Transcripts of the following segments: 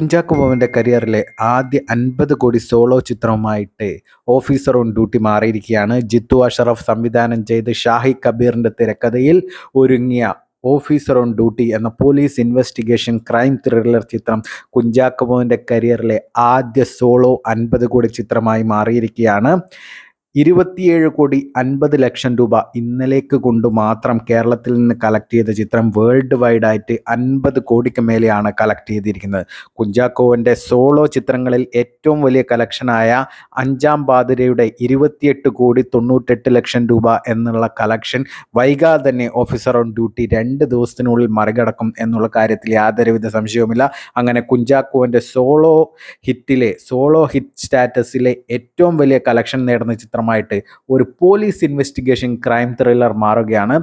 കുഞ്ചാക്കോ ബോബന്റെ കരിയറിലെ ആദ്യ അൻപത് കോടി സോളോ ചിത്രവുമായിട്ട് ഓഫീസർ ഓൺ ഡ്യൂട്ടി മാറിയിരിക്കുകയാണ്. ജിത്തു അഷറഫ് സംവിധാനം ചെയ്ത് ഷാഹി കബീറിന്റെ തിരക്കഥയിൽ ഒരുങ്ങിയ ഓഫീസർ ഓൺ ഡ്യൂട്ടി എന്ന പോലീസ് ഇൻവെസ്റ്റിഗേഷൻ ക്രൈം ത്രില്ലർ ചിത്രം കുഞ്ചാക്കോ ബോബന്റെ കരിയറിലെ ആദ്യ സോളോ അൻപത് കോടി ചിത്രമായി മാറിയിരിക്കുകയാണ്. ഇരുപത്തിയേഴ് കോടി അൻപത് ലക്ഷം രൂപ ഇന്നലേക്ക് കൊണ്ട് മാത്രം കേരളത്തിൽ നിന്ന് കളക്ട് ചെയ്ത ചിത്രം വേൾഡ് വൈഡ് ആയിട്ട് അൻപത് കോടിക്ക് മേലെയാണ് കളക്ട് ചെയ്തിരിക്കുന്നത്. കുഞ്ചാക്കോവിന്റെ സോളോ ചിത്രങ്ങളിൽ ഏറ്റവും വലിയ കളക്ഷനായ അഞ്ചാം പാതിരയുടെ ഇരുപത്തിയെട്ട് കോടി തൊണ്ണൂറ്റെട്ട് ലക്ഷം രൂപ എന്നുള്ള കളക്ഷൻ വൈകാതെ തന്നെ ഓഫീസർ ഓൺ ഡ്യൂട്ടി രണ്ട് ദിവസത്തിനുള്ളിൽ മറികടക്കും എന്നുള്ള കാര്യത്തിൽ യാതൊരുവിധ സംശയവുമില്ല. അങ്ങനെ കുഞ്ചാക്കോവിന്റെ സോളോ ഹിറ്റിലെ സോളോ ഹിറ്റ് സ്റ്റാറ്റസിലെ ഏറ്റവും വലിയ കളക്ഷൻ നേടുന്ന ചിത്രമായിട്ട് ഒരു പോലീസ് ഇൻവെസ്റ്റിഗേഷൻ ക്രൈം ത്രില്ലർ മാറുകയാണ്.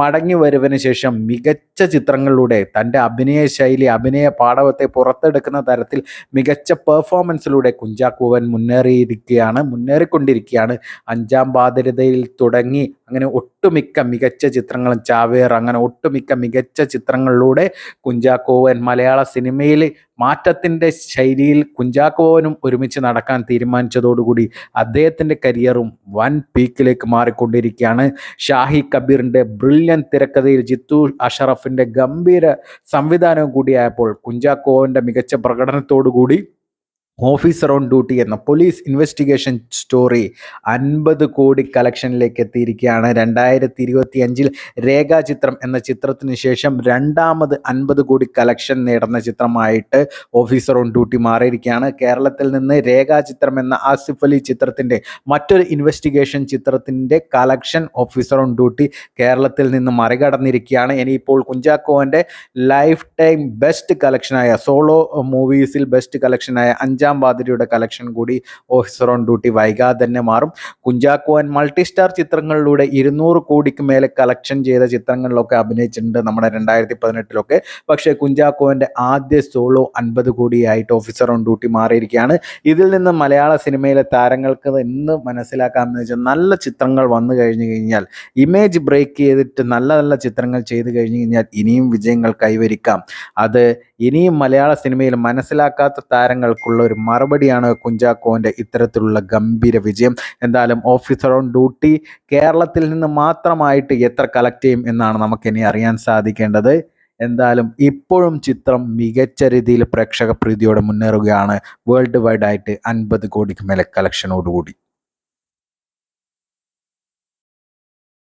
മടങ്ങി വരുവിന് ശേഷം മികച്ച ചിത്രങ്ങളിലൂടെ തന്റെ അഭിനയ ശൈലി അഭിനയ പാടവത്തെ പുറത്തെടുക്കുന്ന തരത്തിൽ മികച്ച പെർഫോമൻസിലൂടെ കുഞ്ചാക്കുവൻ മുന്നേറിയിരിക്കുകയാണ് മുന്നേറിക്കൊണ്ടിരിക്കുകയാണ്. അഞ്ചാം ബാധ്യതയിൽ തുടങ്ങി അങ്ങനെ ഒട്ടുമിക്ക മികച്ച ചിത്രങ്ങളും ചാവേർ അങ്ങനെ ഒട്ടുമിക്ക മികച്ച ചിത്രങ്ങളിലൂടെ കുഞ്ചാക്കോവൻ മലയാള സിനിമയിൽ മാറ്റത്തിന്റെ ശൈലിയിൽ കുഞ്ചാക്കോവനും ഒരുമിച്ച് നടക്കാൻ തീരുമാനിച്ചതോടുകൂടി അദ്ദേഹത്തിന്റെ കരിയറും വൻ പീക്കിലേക്ക് മാറിക്കൊണ്ടിരിക്കുകയാണ്. ഷാഹി കബീറിന്റെ ബ്രില്യൻ തിരക്കഥയിൽ ജിത്തു അഷറഫിന്റെ ഗംഭീര സംവിധാനവും കൂടിയായപ്പോൾ കുഞ്ചാക്കോവന്റെ മികച്ച പ്രകടനത്തോടുകൂടി ഓഫീസർ ഓൺ ഡ്യൂട്ടി എന്ന പോലീസ് ഇൻവെസ്റ്റിഗേഷൻ സ്റ്റോറി അൻപത് കോടി കളക്ഷനിലേക്ക് എത്തിയിരിക്കുകയാണ്. രണ്ടായിരത്തി ഇരുപത്തി അഞ്ചിൽ രേഖാചിത്രം എന്ന ചിത്രത്തിന് ശേഷം രണ്ടാമത് അൻപത് കോടി കളക്ഷൻ നേടുന്ന ചിത്രമായിട്ട് ഓഫീസർ ഓൺ ഡ്യൂട്ടി മാറിയിരിക്കുകയാണ്. കേരളത്തിൽ നിന്ന് രേഖാചിത്രം എന്ന ആസിഫ് അലി ചിത്രത്തിന്റെ മറ്റൊരു ഇൻവെസ്റ്റിഗേഷൻ ചിത്രത്തിന്റെ കളക്ഷൻ ഓഫീസർ ഓൺ ഡ്യൂട്ടി കേരളത്തിൽ നിന്ന് മറികടന്നിരിക്കുകയാണ്. ഇനിയിപ്പോൾ കുഞ്ചാക്കോവന്റെ ലൈഫ് ടൈം ബെസ്റ്റ് കളക്ഷനായ സോളോ മൂവീസിൽ ബെസ്റ്റ് കളക്ഷനായ അഞ്ചാം പാതിരിയുടെ കളക്ഷൻ കൂടി ഓഫീസർ ഓൺ ഡ്യൂട്ടി വൈകാതെ തന്നെ മാറും. കുഞ്ചാക്കോൻ മൾട്ടി സ്റ്റാർ ചിത്രങ്ങളിലൂടെ ഇരുന്നൂറ് കോടിക്ക് മേലെ കളക്ഷൻ ചെയ്ത ചിത്രങ്ങളിലൊക്കെ അഭിനയിച്ചിട്ടുണ്ട് നമ്മുടെ രണ്ടായിരത്തി പതിനെട്ടിലൊക്കെ പക്ഷേ കുഞ്ചാക്കോന്റെ ആദ്യ സോളോ അൻപത് കോടിയായിട്ട് ഓഫീസർ ഓൺ ഡ്യൂട്ടി മാറിയിരിക്കുകയാണ്. ഇതിൽ നിന്ന് മലയാള സിനിമയിലെ താരങ്ങൾക്ക് എന്ന് മനസ്സിലാക്കാമെന്ന് വെച്ചാൽ നല്ല ചിത്രങ്ങൾ വന്നു കഴിഞ്ഞു കഴിഞ്ഞാൽ ഇമേജ് ബ്രേക്ക് ചെയ്തിട്ട് നല്ല നല്ല ചിത്രങ്ങൾ ചെയ്തു കഴിഞ്ഞു കഴിഞ്ഞാൽ ഇനിയും വിജയങ്ങൾ കൈവരിക്കാം. അത് ഇനിയും മലയാള സിനിമയിൽ മനസ്സിലാക്കാത്ത താരങ്ങൾക്കുള്ള ഒരു മറുപടിയാണ് കുഞ്ചാക്കോന്റെ ഇത്തരത്തിലുള്ള ഗംഭീര വിജയം. എന്തായാലും ഓഫീസർ ഓൺ ഡ്യൂട്ടി കേരളത്തിൽ നിന്ന് മാത്രമായിട്ട് എത്ര കളക്ട് ചെയ്യും എന്നാണ് നമുക്കിനി അറിയാൻ സാധിക്കേണ്ടത്. എന്തായാലും ഇപ്പോഴും ചിത്രം മികച്ച രീതിയിൽ പ്രേക്ഷക പ്രീതിയോടെ മുന്നേറുകയാണ്. വേൾഡ് വൈഡ് ആയിട്ട് അൻപത് കോടിക്ക് മേലെ കളക്ഷനോടുകൂടി